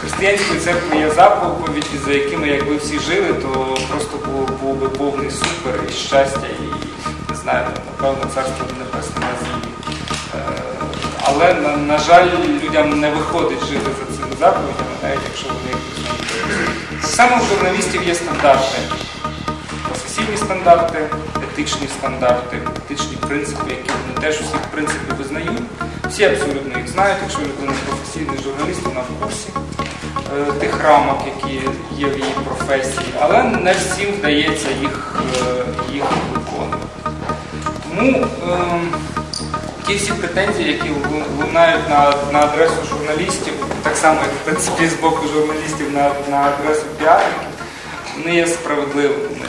Християнської церкви є заповіді, за якими якби всі жили, то просто був, був би повний супер і щастя, і не знаю, напевно, царство небесне на землі. Але, на, на жаль, людям не виходить жити за цими заповідями, навіть якщо вони. Саме у журналістів є стандарти. Професійні стандарти, етичні стандарти, етичні принципи, які вони теж всі в принципі визнають. Всі абсолютно їх знають, якщо людина професійний журналіст, вона в курсі е, тих рамок, які є в її професії, але не всім вдається їх, е, їх виконувати. Тому е, ті всі претензії, які лунають на, на адресу журналістів, так само, як в принципі з боку журналістів на, на адресу піарників, вони є справедливими,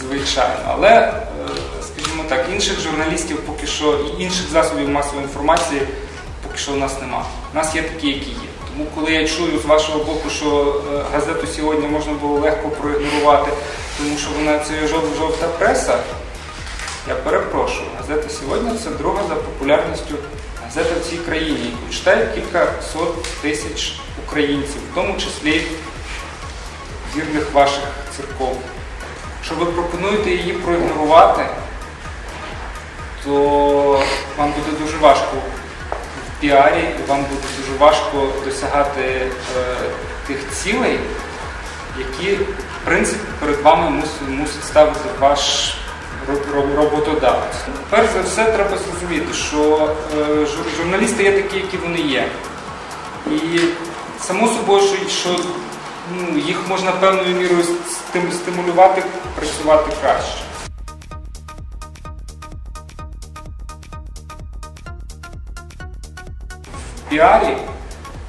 звичайно. Але, е, скажімо так, інших журналістів поки що інших засобів масової інформації поки що у нас нема. У нас є такі, які є. Тому коли я чую з вашого боку, що е, газету сьогодні можна було легко проігнорувати, тому що вона це жовта преса, я перепрошую, газета сьогодні це друга за популярністю газета в цій країні, читає кілька сот тисяч українців, в тому числі вірних ваших церков. Якщо ви пропонуєте її проігнорувати, то вам буде дуже важко в піарі, вам буде дуже важко досягати е, тих цілей, які, в принципі, перед вами мусить, мусить ставити ваш роботодавець. Перш за все, треба зрозуміти, що е, журналісти є такі, які вони є. І само собою, що, ну, їх можна певною мірою стимулювати працювати краще. В піарі,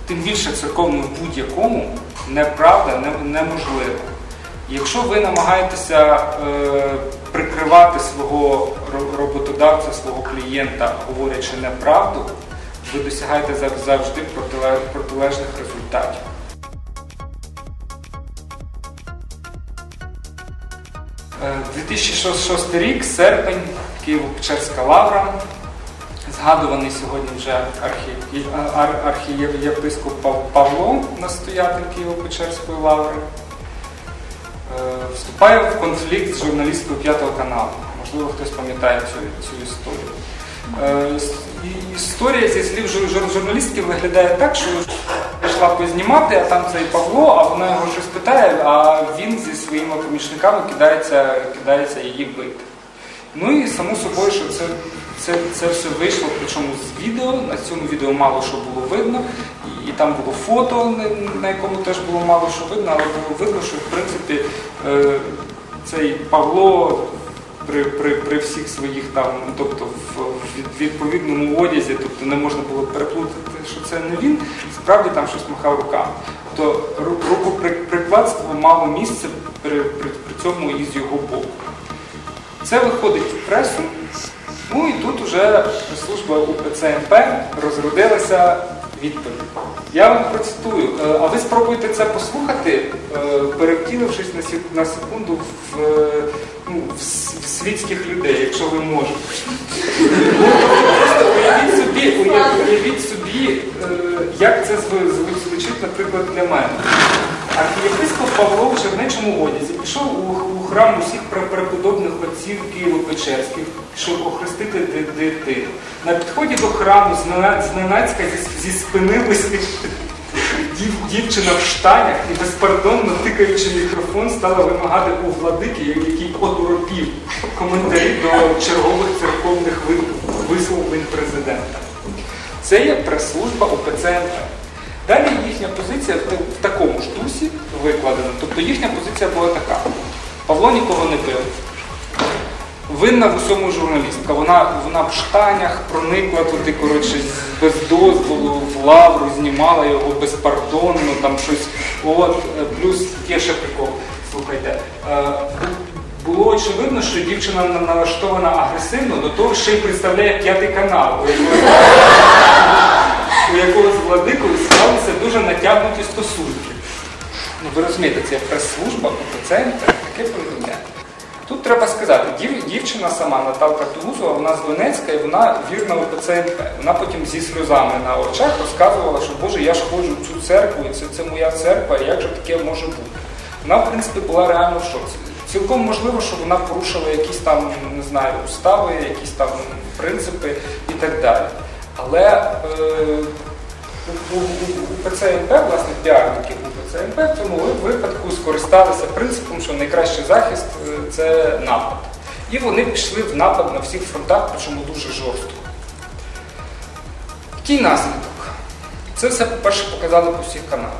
тим більше церковному будь-якому, неправда не- неможлива. Якщо ви намагаєтеся е, прикривати свого роботодавця, свого клієнта, говорячи неправду, ви досягаєте завжди протилежних результатів. Е, 2006 рік, серпень, Києво-Печерська лавра. Згадуваний сьогодні вже архі... ар- архієпископ Пав- Павло, настоятель Києво-Печерської лаври, вступає в конфлікт з журналісткою п'ятого каналу. Можливо, хтось пам'ятає цю, цю історію. Е, і- Історія зі слів жур- жур- журналістки виглядає так, що пішла познімати, а там цей Павло, а вона його щось питає, а він зі своїми помічниками кидається, кидається її бити. Ну і само собою, що це, це, це все вийшло, причому з відео. На цьому відео мало що було видно, і, там було фото, на- якому теж було мало що видно, але було видно, що в принципі е, цей Павло при, при, при всіх своїх там, тобто в від- відповідному одязі, тобто не можна було переплутати, що це не він, справді там щось махав руками. Ру- рукоприкладство мало місце при, при, при цьому і з його боку. Це виходить в пресу. Ну і тут уже служба УПЦ МП розродилася відповідь. Я вам процитую, е, а ви спробуйте це послухати, е, перевтілившись на секунду в, ну, в світських людей, якщо ви можете. Уявіть собі, уявіть собі, е, як це зв- зв- звучить, наприклад, для мене. Архієпископ Павло в чернечому одязі пішов у, храм усіх преподобних отців Києво-Печерських, щоб охрестити дитину. На підході до храму зненацька зі, зі спини дів, дівчина в штанях і безпардонно тикаючи мікрофон, стала вимагати у владики, який одуропів коментарі до чергових церковних висловлень президента. Це є прес-служба УПЦ МП. Далі їхня позиція в, в такому ж дусі викладена. Тобто їхня позиція була така. Павло нікого не бив. Винна в усьому журналістка. Вона, вона в штанях проникла туди, коротше, без дозволу в лавру, знімала його безпардонно, там щось. От, е, плюс є ще прикол. Слухайте. е, було очевидно, що дівчина налаштована агресивно, до того ще й представляє п'ятий канал, у якого, у з дуже натягнуті стосунки. Ну ви розумієте, це прес-служба МП, таке повідомляє. Тут треба сказати, дів, дівчина сама Наталка Тугузова, вона з Донецька і вона вірна УПЦ МП. Вона потім зі сльозами на очах розказувала, що Боже, я ж ходжу в цю церкву, і це, це моя церква, і як же таке може бути? Вона, в принципі, була реально в шоці. Цілком можливо, що вона порушила якісь там, не знаю, устави, якісь там принципи і так далі. Але е, у, у, у ПЦМП, власне, піарники УПЦМП в цьому випадку скористалися принципом, що найкращий захист е, це напад. І вони пішли в напад на всіх фронтах, причому дуже жорстко. Який наслідок? Це все, по-перше, показали по всіх каналах.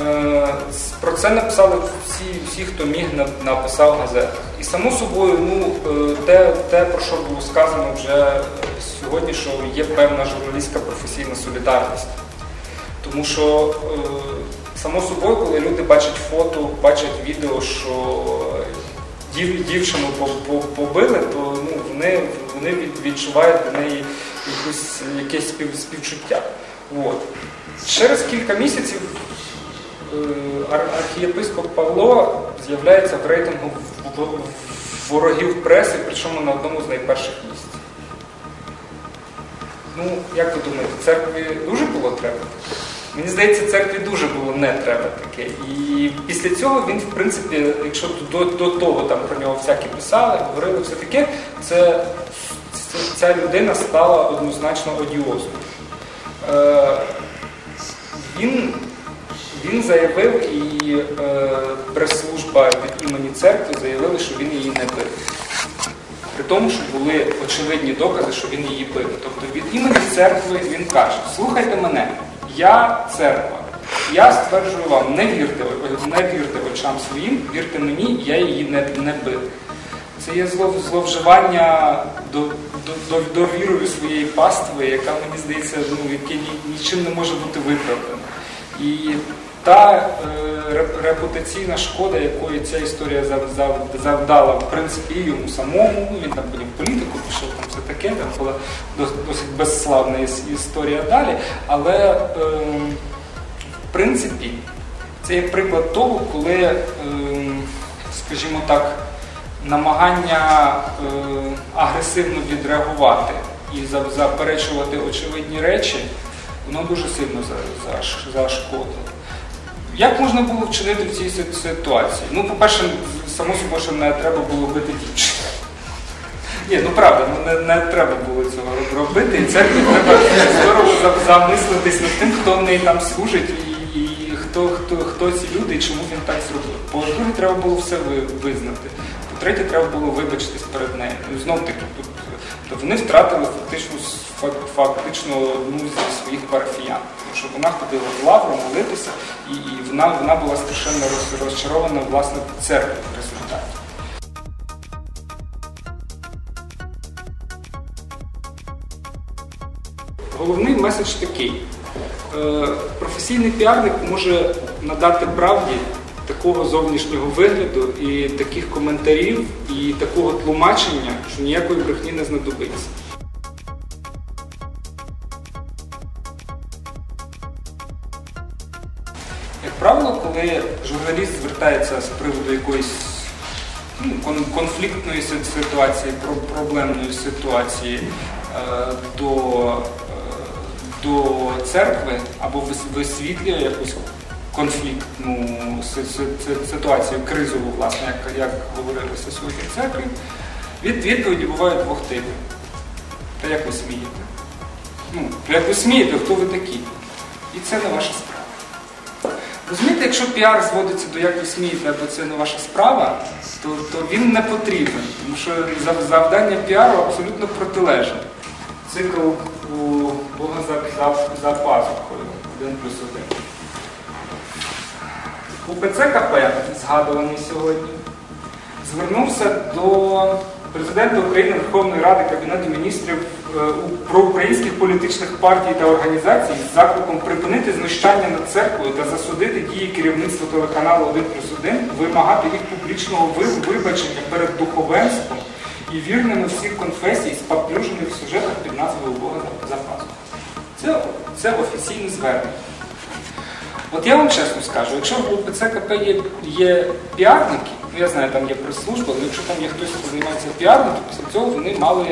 Е, Про це написали всі, всі хто міг, написав в газетах. І само собою, ну, е, те, те, про що було сказано вже сьогодні, що є певна журналістська професійна солідарність. Тому що, е, само собою, коли люди бачать фото, бачать відео, що дів, дівчину по- по- побили, то ну, вони, вони відчувають до неї якусь, якесь спів, співчуття. От. Через кілька місяців е, архієпископ Павло з'являється в рейтингу ворогів преси, причому на одному з найперших місць. Ну, як ви думаєте, церкві дуже було треба? Мені здається, церкві дуже було не треба таке. І після цього він, в принципі, якщо до, до того там про нього всякі писали, говорили все таке, це, це ця людина стала однозначно одіозною. Е, він, він заявив, і е, прес-служба від імені церкви заявили, що він її не бив. Тому, що були очевидні докази, що він її бив. Тобто від імені церкви він каже: слухайте мене, я церква. Я стверджую вам, не вірте, не вірте очам своїм, вірте мені, я її не, не бив. Це є злов, зловживання до, до, до, довірою своєї пастви, яка, мені здається, ну, яке ні, нічим не може бути виправдана. Та е, репутаційна шкода, якої ця історія зав, зав, завдала, в принципі, і йому самому, він там потім політику пішов, там все таке, там була досить безславна історія далі. Але ем, в принципі, це є приклад того, коли, ем, скажімо так, намагання е, агресивно відреагувати і заперечувати очевидні речі, воно дуже сильно за- зашкодило. Як можна було вчинити в цій ситуації? Ну, по-перше, само собою, що не треба було бити дівчину. Ні, ну правда, ну не, не треба було цього робити. І церкві треба здорово замислитись над тим, хто в неї там служить і, і хто, хто, хто ці люди і чому він так зробив. По-друге, треба було все визнати. По-третє, треба було вибачитись перед нею. Ну, знов таки, то вони втратили фактично, фактично одну зі своїх парафіян. Тому що вона ходила в лавру молитися, і, і вона, вона була страшенно роз- розчарована власне церквою в результаті. Головний меседж такий. Е, Професійний піарник може надати правді такого зовнішнього вигляду і таких коментарів, і такого тлумачення, що ніякої брехні не знадобиться. Як правило, коли журналіст звертається з приводу якоїсь ну, конфліктної ситуації, про- проблемної ситуації е, до, е, до церкви або вис- висвітлює якусь конфліктну си- си- си- ситуацію, кризову, власне, як, як говорилося сьогодні в церкві, від, відповіді бувають двох типів. Та як ви смієте? Ну, як ви смієте, хто ви такі? І це не ваша справа. Розумієте, якщо піар зводиться до як ви смієте, або це не ваша справа, то, то він не потрібен, тому що зав- завдання піару абсолютно протилежне. Цикл у Бога за, за, за пазухою, один плюс один. УПЦ КП, згадуваний сьогодні, звернувся до президента України Верховної Ради Кабінету міністрів е, проукраїнських політичних партій та організацій з закликом припинити знущання над церквою та засудити дії керівництва телеканалу 1 плюс 1, вимагати їх публічного вибачення перед духовенством і вірними всіх конфесій, спаплюжених в сюжетах під назвою Бога за- пазухою. Це, це офіційне звернення. От я вам чесно скажу, якщо в УПЦ КП є, є піарники, ну я знаю, там є прес-служба, але якщо там є хтось, хто займається піаром, то після цього вони мали,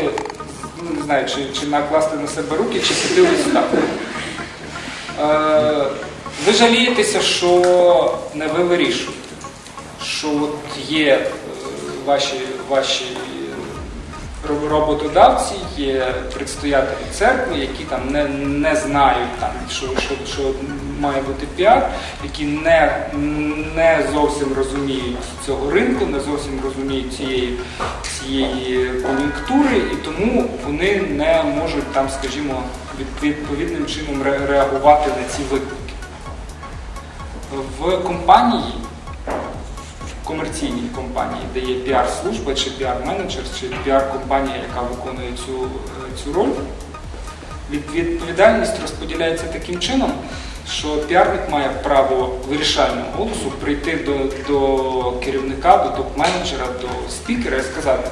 ну не знаю, чи, чи накласти на себе руки, чи у відставку. Е, ви жалієтеся, що не ви вирішуєте, що от є е, ваші, ваші роботодавці, є предстоятелі церкви, які там не, не знають, там, що, що, що має бути піар, які не, не зовсім розуміють цього ринку, не зовсім розуміють цієї, цієї кон'юнктури, і тому вони не можуть там, скажімо, відповідним чином реагувати на ці виклики. В компанії в комерційній компанії, де є піар-служба, чи піар-менеджер, чи піар-компанія, яка виконує цю, е, цю роль, відповідальність розподіляється таким чином, що піарник має право вирішального голосу прийти до, до керівника, до топ-менеджера, до спікера і сказати,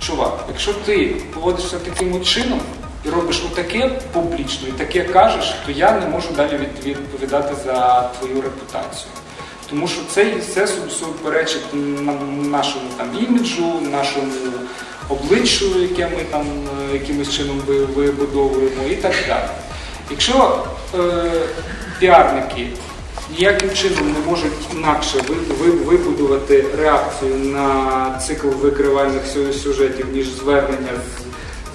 чувак, якщо ти поводишся таким чином і робиш отаке публічно, і таке кажеш, то я не можу далі від- відповідати за твою репутацію. Тому що це і все су- суперечить нашому там іміджу, нашому обличчю, яке ми там е, якимось чином вибудовуємо і так далі. Якщо е, піарники ніяким чином не можуть інакше ви- ви- вибудувати реакцію на цикл викривальних сюжетів, ніж звернення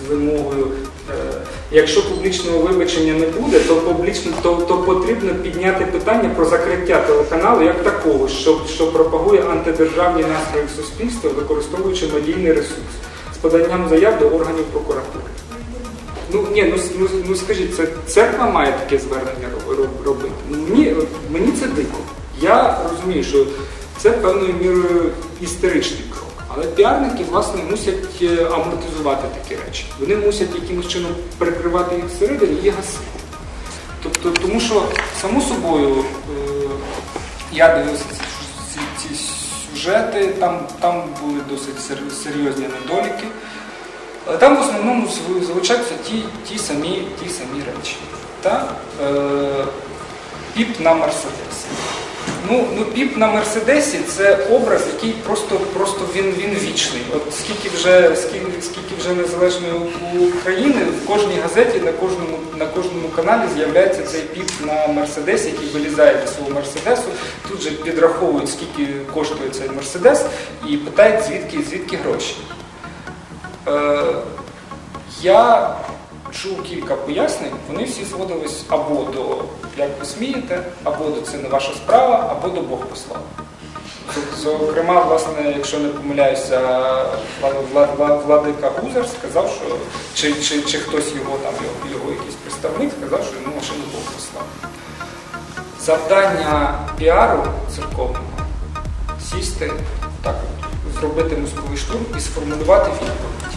з вимогою. е, Якщо публічного вибачення не буде, то публічно то, то потрібно підняти питання про закриття телеканалу як такого, що, що пропагує антидержавні настрої суспільства, використовуючи медійний ресурс з поданням заяв до органів прокуратури. Ну ні, ну, ну, ну скажіть, це церква має таке звернення роб- роб- робити. Ну, Мені, мені це дико. Я розумію, що це певною мірою істеричний крок. Але піарники, власне, мусять е, амортизувати такі речі. Вони мусять якимось чином прикривати їх всередині і гасити. Тобто, тому що, само собою, е, я дивився ці, ці сюжети, там, там були досить серйозні недоліки. Але там в основному звучаться ті, ті, самі, ті самі речі. Та? Е, піп на Мерседесі. Ну, ну, піп на Мерседесі це образ, який просто, просто він, він вічний. От скільки вже, скільки, скільки вже незалежної України, в кожній газеті, на кожному, на кожному каналі з'являється цей піп на Мерседесі, який вилізає зі свого Мерседесу. Тут же підраховують, скільки коштує цей Мерседес, і питають, звідки, звідки гроші. Е, я чув кілька пояснень, вони всі зводились або до як ви смієте, або до це не ваша справа, або до Бог послав. Зокрема, власне, якщо не помиляюся, Влад- Влад- Влад- владика Гузар сказав, що чи, чи, чи хтось його там, його, його якийсь представник сказав, що йому машину Бог послав. Завдання піару церковного сісти, так, зробити мозковий штурм і сформулювати відповідь.